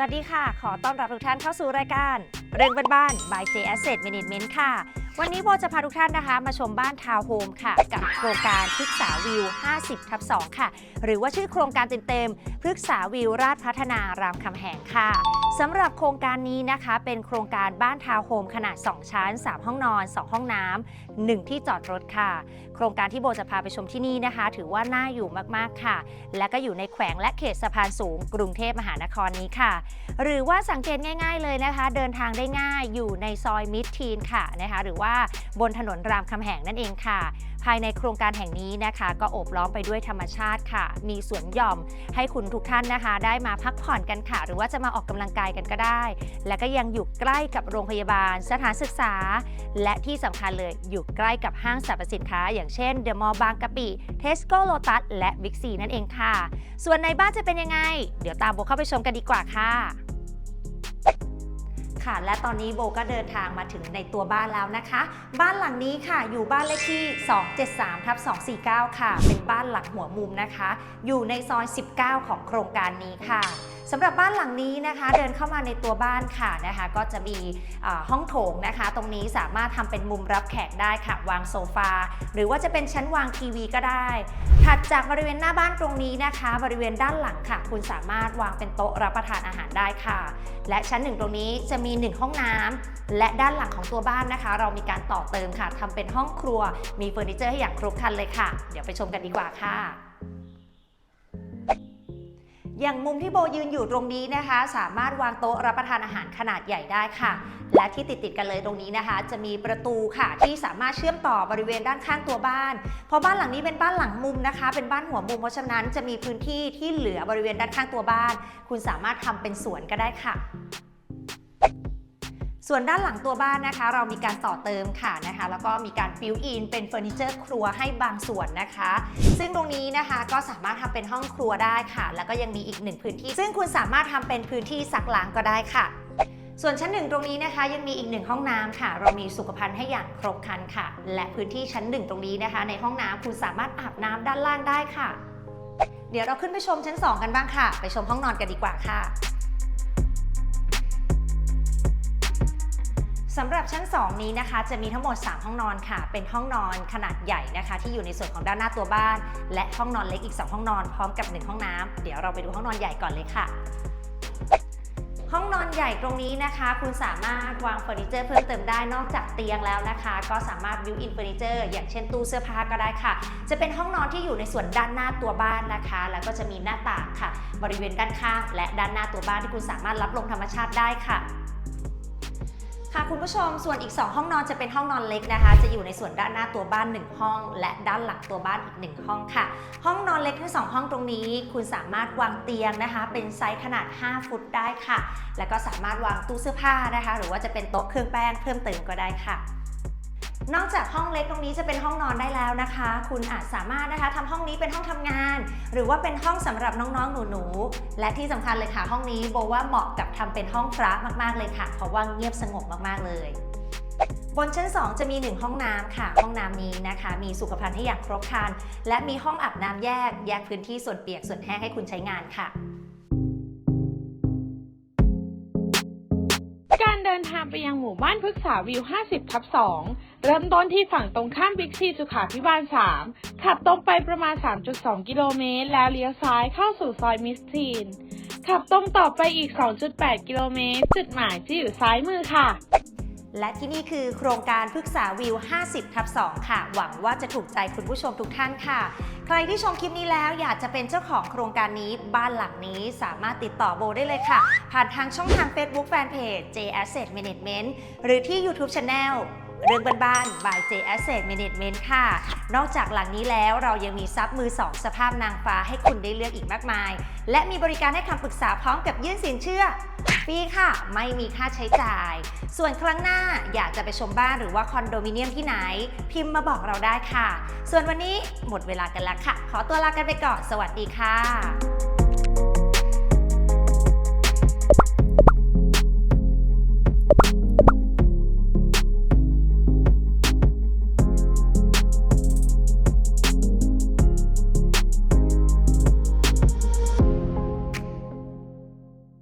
วัสดีค่ะ ขอต้อนรับทุกท่านเข้าสู่รายการ เรื่องบ้านๆ by J Asset Management ค่ะวันนี้โบจะพาทุกท่านนะคะมาชมบ้านทาวน์โฮมค่ะ กับโครงการพฤกษาวิว 50 ทับ 2 ค่ะ หรือว่าชื่อโครงการเต็มๆพฤกษาวิวราชพัฒนารามคำแหงค่ะสำหรับโครงการนี้นะคะเป็นโครงการบ้านทาวน์โฮมขนาด 2 ชั้น 3 ห้องนอน 2 ห้องน้ำ1ที่จอดรถค่ะ โครงการที่โบจะพาไปชมที่นี่นะคะ ถือว่าน่าอยู่มากๆค่ะ และก็อยู่ในแขวงและเขตสะพานสูง กรุงเทพมหานครนี้ค่ะ หรือว่าสังเกตง่าย ๆเลยนะคะ เดินทางได้ง่ายอยู่ในซอยมิดทีนค่ะนะคะหรือว่าบนถนนรามคำแหงนั่นเองค่ะ ภายในโครงการแห่งนี้นะคะ ก็โอบล้อมไปด้วยธรรมชาติค่ะ มีสวนหย่อมให้คุณทุกท่านนะคะ ได้มาพักผ่อนกันค่ะ หรือว่าจะมาออกกำลังกายกันก็ได้ และก็ยังอยู่ใกล้กับโรงพยาบาล สถานศึกษา และที่สำคัญเลยอยู่ใกล้กับห้างสรรพสินค้า อย่างเช่นเดอะมอลล์บางกะปิเทสโก้โลตัสและบิ๊กซีนั่นเองค่ะ ส่วนในบ้านจะเป็นยังไง เดี๋ยวตามโบเข้าไปชมกันดีกว่าค่ะ ค่ะ และตอนนี้โบก็เดินทางมาถึงในตัวบ้านแล้วนะคะ บ้านหลังนี้ค่ะ อยู่บ้านเลขที่ 273ทับ249 ค่ะ เป็นบ้านหลังหัวมุมนะคะ อยู่ในซอย 19 ของโครงการนี้ค่ะ สำหรับบ้านหลังนี้นะคะ เดินเข้ามาในตัวบ้านค่ะนะคะ ก็จะมีห้องโถงนะคะ ตรงนี้สามารถทำเป็นมุมรับแขกได้ค่ะ วางโซฟา หรือว่าจะเป็นชั้นวางทีวีก็ได้ ถัดจากบริเวณหน้าบ้านตรงนี้นะคะ บริเวณด้านหลังค่ะ คุณสามารถวางเป็นโต๊ะรับประทานอาหารได้ค่ะ และชั้นหนึ่งตรงนี้จะมี 1 ห้องน้ำและด้านหลังของตัวบ้านนะคะ เรามีการต่อเติมค่ะทำเป็นห้องครัว มีเฟอร์นิเจอร์ให้อย่างครบครันเลยค่ะ เดี๋ยวไปชมกันดีกว่าค่ะ อย่างมุมที่โบยืนอยู่ตรงนี้นะคะ สามารถวางโต๊ะรับประทานอาหารขนาดใหญ่ได้ค่ะ และที่ติดติดกันเลยตรงนี้นะคะ จะมีประตูค่ะ ที่สามารถเชื่อมต่อบริเวณด้านข้างตัวบ้าน เพราะบ้านหลังนี้เป็นบ้านหลังมุมนะคะ เป็นบ้านหัวมุมเพราะฉะนั้นจะมีพื้นที่ที่เหลือบริเวณด้านข้างตัวบ้าน คุณสามารถทำเป็นสวนก็ได้ค่ะ ส่วนด้านหลังตัวบ้านนะคะ เรามีการต่อเติมค่ะนะคะ แล้วก็มีการบิวอินเป็นเฟอร์นิเจอร์ครัวให้บางส่วนนะคะ ซึ่งตรงนี้นะคะก็สามารถทำเป็นห้องครัวได้ค่ะ แล้วก็ยังมีอีกหนึ่งพื้นที่ ซึ่งคุณสามารถทำเป็นพื้นที่ซักล้างก็ได้ค่ะส่วนชั้นหนึ่งตรงนี้นะคะ ยังมีอีกหนึ่งห้องน้ำค่ะ เรามีสุขภัณฑ์ให้อย่างครบครันค่ะ และพื้นที่ชั้นหนึ่งตรงนี้นะคะ ในห้องน้ำคุณสามารถอาบน้ำด้านล่างได้ค่ะ เดี๋ยวเราขึ้นไปชมชั้น 2 กันบ้างค่ะ ไปชมห้องนอนกันดีกว่าค่ะ สำหรับชั้น 2 นี้นะคะ จะมีทั้งหมด 3 ห้องนอนค่ะ เป็นห้องนอนขนาดใหญ่นะคะ ที่อยู่ในส่วนของด้านหน้าตัวบ้าน และห้องนอนเล็กอีก 2 ห้องนอนพร้อมกับ 1 ห้องน้ำเดี๋ยวเราไปดูห้องนอนใหญ่ก่อนเลยค่ะห้องนอนใหญ่ตรงนี้นะคะ คุณสามารถวางเฟอร์นิเจอร์เพิ่มเติมได้นอกจากเตียงแล้วนะคะ ก็สามารถบิวอินเฟอร์นิเจอร์อย่างเช่นตู้เสื้อผ้าก็ได้ค่ะ จะเป็นห้องนอนที่อยู่ในส่วนด้านหน้าตัวบ้านนะคะ แล้วก็จะมีหน้าต่างค่ะ บริเวณด้านข้างและด้านหน้าตัวบ้านที่คุณสามารถรับลมธรรมชาติได้ค่ะ ค่ะคุณผู้ชมส่วนอีก 2 ห้องนอนจะเป็นห้องนอนเล็กนะคะ จะอยู่ในส่วนด้านหน้าตัวบ้าน 1 ห้อง และด้านหลังตัวบ้านอีก 1 ห้องค่ะ ห้องนอนเล็กทั้งสองห้องตรงนี้ คุณสามารถวางเตียงนะคะ เป็นไซส์ขนาด 5 ฟุตได้ค่ะ แล้วก็สามารถวางตู้เสื้อผ้านะคะ หรือว่าจะเป็นโต๊ะเครื่องแป้งเพิ่มเติมก็ได้ค่ะ นอกจากห้องเล็กตรงนี้จะเป็นห้องนอนได้แล้วนะคะ คุณอาจสามารถนะคะทำห้องนี้เป็นห้องทำงาน หรือว่าเป็นห้องสำหรับน้องๆหนูๆและที่สำคัญเลยค่ะ ห้องนี้โบว่าเหมาะกับทำเป็นห้องพระมากๆเลยค่ะ เพราะว่าเงียบสงบมากๆเลยบนชั้น 2 จะมี 1 ห้องน้ำค่ะ ห้องน้ำนี้นะคะ มีสุขภัณฑ์ให้อย่างครบครันและมีห้องอาบน้ำแยก แยกพื้นที่ส่วนเปียกส่วนแห้งให้คุณใช้งานค่ะ เดินทางไปยังหมู่บ้านพฤกษาวิว 50 ทับ 2 เริ่มต้นที่ฝั่งตรงข้ามบิ๊กซีสุขาพิบาล 3 ขับตรงไปประมาณ 3.2 กิโลเมตร แล้วเลี้ยวซ้ายเข้าสู่ซอยมิสทีน ขับตรงต่อไปอีก 2.8 กิโลเมตร จุดหมายจะอยู่ซ้ายมือค่ะ และที่นี่คือโครงการพฤกษาวิว 50 ทับ 2 ค่ะ หวังว่าจะถูกใจคุณผู้ชมทุกท่านค่ะ ใครที่ชมคลิปนี้แล้วอยากจะเป็นเจ้าของโครงการนี้บ้านหลังนี้สามารถติดต่อโบได้เลยค่ะ ผ่านทางช่องทาง Facebook Fanpage J Asset Management หรือที่ YouTube Channel เรื่องบ้านๆ by J Asset Management ค่ะ นอกจากหลังนี้แล้วเรายังมีซับมือ 2 สภาพนางฟ้าให้คุณได้เลือกอีกมากมาย และมีบริการให้คำปรึกษาพร้อมกับยื่นสินเชื่อ ฟรีค่ะ ไม่มีค่าใช้จ่าย ส่วนครั้งหน้าอยากจะไปชมบ้านหรือว่าคอนโดมิเนียมที่ไหน พิมพ์มาบอกเราได้ค่ะ ส่วนวันนี้หมดเวลากันแล้วค่ะ ขอตัวลากันไปก่อน สวัสดีค่ะ